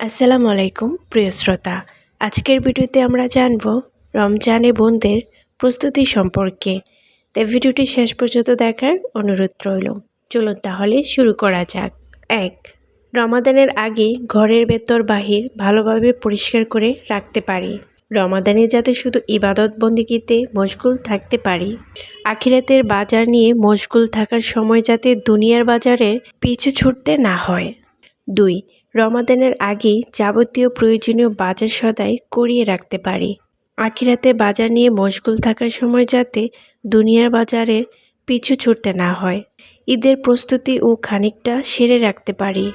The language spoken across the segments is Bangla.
আসসালামু আলাইকুম, প্রিয় শ্রোতা। আজকের ভিডিওতে আমরা জানব রমজানে বোনদের প্রস্তুতি সম্পর্কে। তাই ভিডিওটি শেষ পর্যন্ত দেখার অনুরোধ রইল। চলুন তাহলে শুরু করা যাক। এক, রমাদানের আগে ঘরের ভেতর বাহির ভালোভাবে পরিষ্কার করে রাখতে পারি। রমাদানে যাতে শুধু ইবাদত বন্দিগিতে মশগুল থাকতে পারি। আখিরাতের বাজার নিয়ে মশগুল থাকার সময় যাতে দুনিয়ার বাজারের পিছু ছুটতে না হয়। দুই, রমাদানের আগেই যাবতীয় প্রয়োজনীয় বাজার সদাই করিয়ে রাখতে পারি। আখিরাতে বাজার নিয়ে মশগুল থাকার সময় যাতে দুনিয়ার বাজারের পিছু ছুটতে না হয়। ঈদের প্রস্তুতি ও খানিকটা সেরে রাখতে পারি।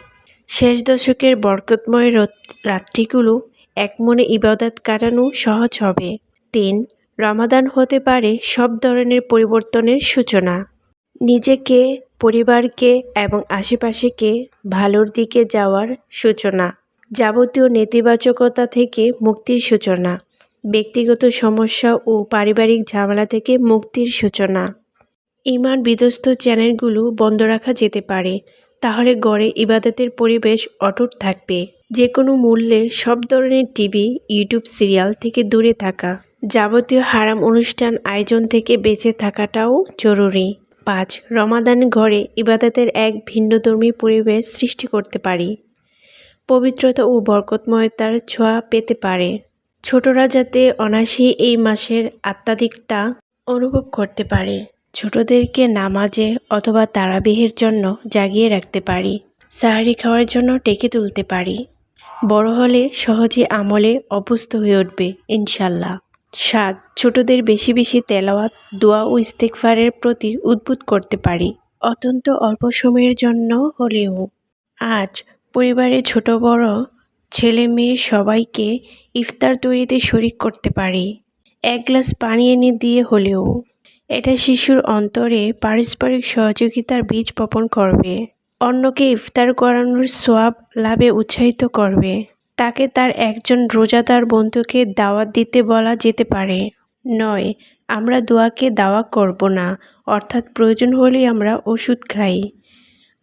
শেষ দশকের বরকতময় রত- রাত্রিগুলো একমনে ইবাদত কাটানো সহজ হবে। তিন, রমাদান হতে পারে সব ধরনের পরিবর্তনের সূচনা। নিজেকে, পরিবারকে এবং আশেপাশেকে ভালোর দিকে যাওয়ার সূচনা। যাবতীয় নেতিবাচকতা থেকে মুক্তির সূচনা। ব্যক্তিগত সমস্যা ও পারিবারিক ঝামেলা থেকে মুক্তির সূচনা। ইমান বিধ্বস্ত চ্যানেলগুলো বন্ধ রাখা যেতে পারে। তাহলে গড়ে ইবাদতের পরিবেশ অটুট থাকবে। যে কোনো মূল্যে সব ধরনের টিভি, ইউটিউব সিরিয়াল থেকে দূরে থাকা। যাবতীয় হারাম অনুষ্ঠান আয়োজন থেকে বেঁচে থাকাটাও জরুরি। পাঁচ রমাদান ঘরে ইবাদতের এক ভিন্নধর্মী পরিবেশ সৃষ্টি করতে পারি। পবিত্রতা ও বরকতময়তার ছোঁয়া পেতে পারে। ছোটরা যাতে অনায়াসেই এই মাসের আত্মাধিকতা অনুভব করতে পারে। ছোটদেরকে নামাজে অথবা তারাবিহের জন্য জাগিয়ে রাখতে পারি। সাহারি খাওয়ার জন্য ডেকে তুলতে পারি। বড় হলে সহজে আমলে অভ্যস্ত হয়ে উঠবে, ইনশাল্লাহ। সাত ছোটদের বেশি বেশি তেলাওয়াত, দোয়া ও ইস্তেকফারের প্রতি উদ্বুদ্ধ করতে পারি। অত্যন্ত অল্প সময়ের জন্য হলেও আজ পরিবারে ছোট বড় ছেলে মেয়ে সবাইকে ইফতার তৈরিতে শরিক করতে পারি। এক গ্লাস পানি এনে দিয়ে হলেও এটা শিশুর অন্তরে পারস্পরিক সহযোগিতার বীজ বপন করবে। অন্যকে ইফতার করানোর সোয়াব লাভে উৎসাহিত করবে। তাকে তার একজন রোজাদার বন্ধুকে দাওয়াত দিতে বলা যেতে পারে। নয়, আমরা দোয়াকে দাওয়া করব না, অর্থাৎ প্রয়োজন হলেই আমরা ওষুধ খাই,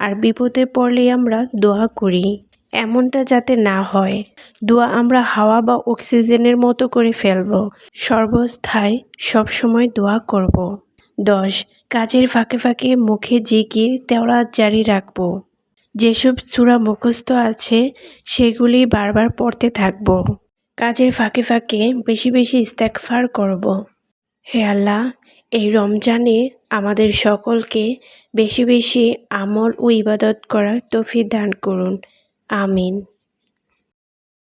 আর বিপদে পড়লে আমরা দোয়া করি। এমনটা যাতে না হয়। দোয়া আমরা হাওয়া বা অক্সিজেনের মতো করে ফেলব। সর্বস্থায় সবসময় দোয়া করব। দশ, কাজের ফাঁকে ফাঁকে মুখে জিকির তেওলা জারি রাখব। যেসব চূড়া মুখস্থ আছে, সেগুলি বারবার পড়তে থাকব। কাজের ফাঁকে ফাঁকে বেশি বেশি ইস্তেকফার করব। হে আল্লাহ, এই রমজানে আমাদের সকলকে বেশি বেশি আমল ও ইবাদত করার তৌফিক দান করুন। আমিন।